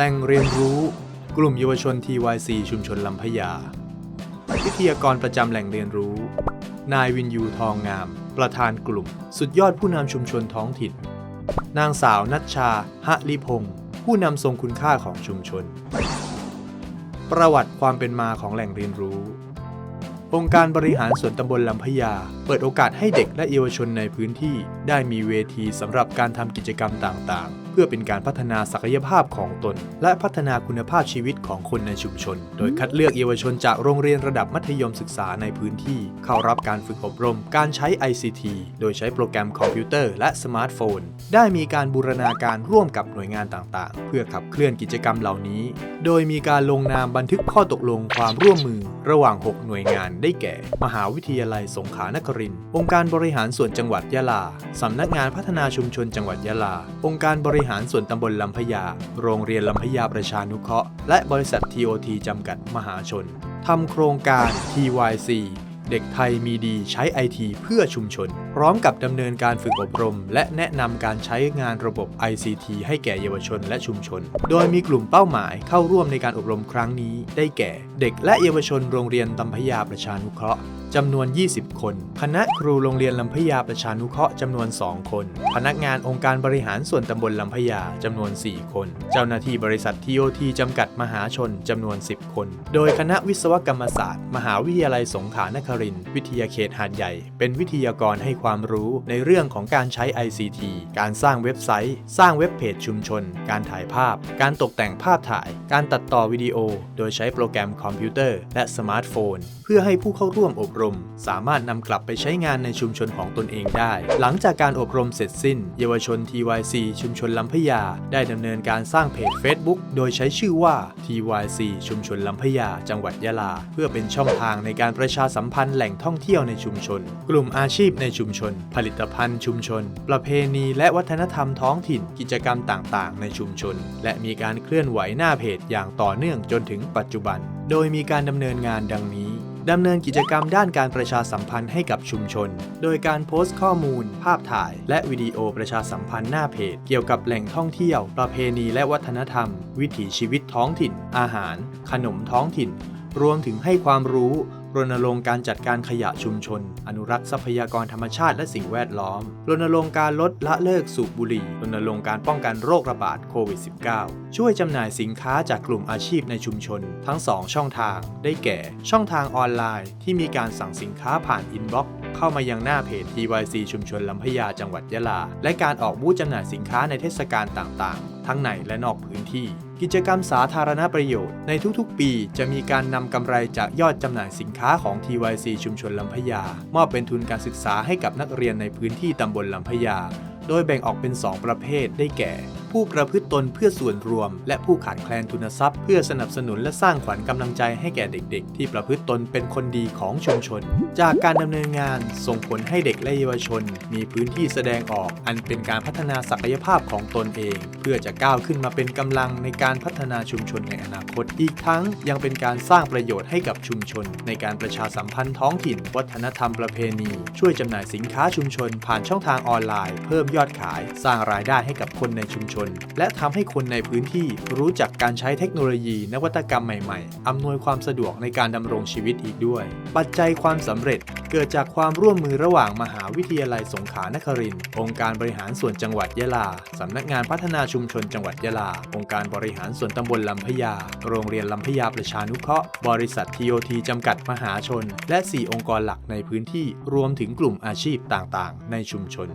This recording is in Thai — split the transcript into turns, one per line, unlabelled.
แหล่งเรียนรู้ กลุ่มเยาวชน TYC ชุมชนลำพญา วิทยากรประจำแหล่งเรียนรู้ นายวินยูทองงาม ประธานกลุ่ม สุดยอดผู้นำชุมชนท้องถิ่น นางสาวนัชชา หะลิพงศ์ผู้นำทรงคุณค่าของชุมชน ประวัติความเป็นมาของแหล่งเรียนรู้ องค์การบริหารส่วนตำบลลำพญา เปิดโอกาสให้เด็กและเยาวชนในพื้นที่ ได้มีเวทีสำหรับการทำกิจกรรมต่างๆ พื่อเป็นการพัฒนาศักยภาพของตน และพัฒนาคุณภาพชีวิตของคนในชุมชน โดยคัดเลือกเยาวชนจากโรงเรียนระดับมัธยมศึกษาในพื้นที่ เข้ารับการฝึกอบรม การใช้ ICT โดยใช้โปรแกรมคอมพิวเตอร์และสมาร์ทโฟน ได้มีการบูรณาการร่วมกับหน่วยงานต่างๆ เพื่อขับเคลื่อนกิจกรรมเหล่านี้ โดยมีการลงนามบันทึกข้อตกลงความร่วมมือ ระหว่าง 6 หน่วยงานได้แก่ มหาวิทยาลัยสงขลานครินทร์องค์การบริหารส่วนจังหวัดยะลา สำนักงานพัฒนาชุมชนจังหวัดยะลา องค์การบริหารหารส่วนตำบลลำพญา โรงเรียนลำพญาประชานุเคราะห์ และบริษัท TOT จำกัดมหาชน ทำโครงการ TYC เด็กไทยมีดีใช้ IT เพื่อชุมชน พร้อมกับดำเนินการฝึกอบรม และแนะนำการใช้งานระบบ ICT ให้แก่เยาวชนและชุมชน โดยมีกลุ่มเป้าหมายเข้าร่วมในการอบรมครั้งนี้ ได้แก่ เด็กและเยาวชนโรงเรียนลำพญาประชานุเคราะห์จำนวน 20 คน คณะครูโรงเรียนลำพญาประชานุเคราะห์จำนวน 2 คน พนักงานองค์การบริหารส่วนตำบลลำพญาจำนวน 4 คน เจ้าหน้าที่บริษัท TOT จำกัดมหาชนจำนวน 10 คน โดยคณะวิศวกรรมศาสตร์ มหาวิทยาลัยสงขลานครินทร์วิทยาเขตหาดใหญ่ เป็นวิทยากรให้ความรู้ในเรื่องของการใช้ ICT การสร้างเว็บไซต์ สร้างเว็บเพจชุมชน การถ่ายภาพ การตกแต่งภาพถ่าย การตัดต่อวิดีโอ โดยใช้โปรแกรมคอมพิวเตอร์ และสมาร์ทโฟน เพื่อให้ผู้เข้าร่วมอบรม สามารถนำกลับไปใช้งานในชุมชนของตนเองได้ หลังจากการอบรมเสร็จสิ้น เยาวชน TYC ชุมชนลำพญาได้ดำเนินการสร้างเพจ Facebook โดยใช้ชื่อว่า TYC ชุมชนลำพญาจังหวัดยะลา เพื่อเป็นช่องทางในการประชาสัมพันธ์แหล่งท่องเที่ยวในชุมชน กลุ่มอาชีพในชุมชน ผลิตภัณฑ์ชุมชน ประเพณีและวัฒนธรรมท้องถิ่น กิจกรรมต่างๆ ในชุมชน และมีการเคลื่อนไหวหน้าเพจอย่างต่อเนื่องจนถึงปัจจุบัน โดยมีการดำเนินงานดังนี้ดำเนินกิจกรรมด้านการประชาสัมพันธ์ให้กับชุมชน โดยการโพสต์ข้อมูล ภาพถ่าย และวิดีโอประชาสัมพันธ์หน้าเพจ เกี่ยวกับแหล่งท่องเที่ยว ประเพณีและวัฒนธรรม วิถีชีวิตท้องถิ่น อาหาร ขนมท้องถิ่น รวมถึงให้ความรู้ รณรงค์การจัดการขยะชุมชน อนุรักษ์ทรัพยากรธรรมชาติและสิ่งแวดล้อม รณรงค์การลดละเลิกสูบบุหรี่ รณรงค์การป้องกันโรคระบาดโควิด -19 ช่วยจำหน่ายสินค้าจากกลุ่มอาชีพในชุมชน ทั้ง 2 ช่องทาง ได้แก่ ช่องทางออนไลน์ ที่มีการสั่งสินค้าผ่านอินบ็อกซ์เข้ามายังหน้าเพจ TYC ชุมชนลำพญาจังหวัดยะลา และการออกบูธจำหน่ายสินค้าในเทศกาลต่างๆ ทั้งในและนอกพื้นที่ กิจกรรมสาธารณประโยชน์ในทุกๆ ปีจะมีการนำกำไรจากยอดจำหน่ายสินค้าของ TYC ชุมชนลำพญามอบเป็นทุนการศึกษาให้กับนักเรียนในพื้นที่ตำบลลำพญาโดยแบ่งออกเป็น 2 ประเภทได้แก่ ผู้ประพฤติตนเพื่อส่วนรวม และผู้ขาดแคลนทุนทรัพย์ เพื่อสนับสนุนและสร้างขวัญกำลังใจให้แก่เด็กๆ ที่ประพฤติตนเป็นคนดีของชุมชน จากการดำเนินงานส่งผลให้เด็กและเยาวชน มีพื้นที่แสดงออก อันเป็นการพัฒนาศักยภาพของตนเอง เพื่อจะก้าวขึ้นมาเป็นกำลังในการพัฒนาชุมชนในอนาคตอีกทั้งยังเป็นการสร้างประโยชน์ให้กับชุมชน ในการประชาสัมพันธ์ท้องถิ่น วัฒนธรรมประเพณี ช่วยจำหน่ายสินค้าชุมชน ผ่านช่องทางออนไลน์ เพิ่มยอดขาย สร้างรายได้ให้กับคนในชุมชนและทำให้คนในพื้นที่รู้จักการใช้เทคโนโลยีนวัตกรรมใหม่ๆ อำนวยความสะดวกในการดำรงชีวิตอีกด้วย ปัจจัยความสำเร็จเกิดจากความร่วมมือระหว่างมหาวิทยาลัยสงขลานครินทร์องค์การบริหารส่วนจังหวัดยะลา สำนักงานพัฒนาชุมชนจังหวัดยะลา องค์การบริหารส่วนตำบลลำพญา โรงเรียนลำพญาประชานุเคราะห์ บริษัท TOT จำกัดมหาชน และ 4 องค์กรหลักในพื้นที่ รวมถึงกลุ่มอาชีพต่างๆ ในชุมชน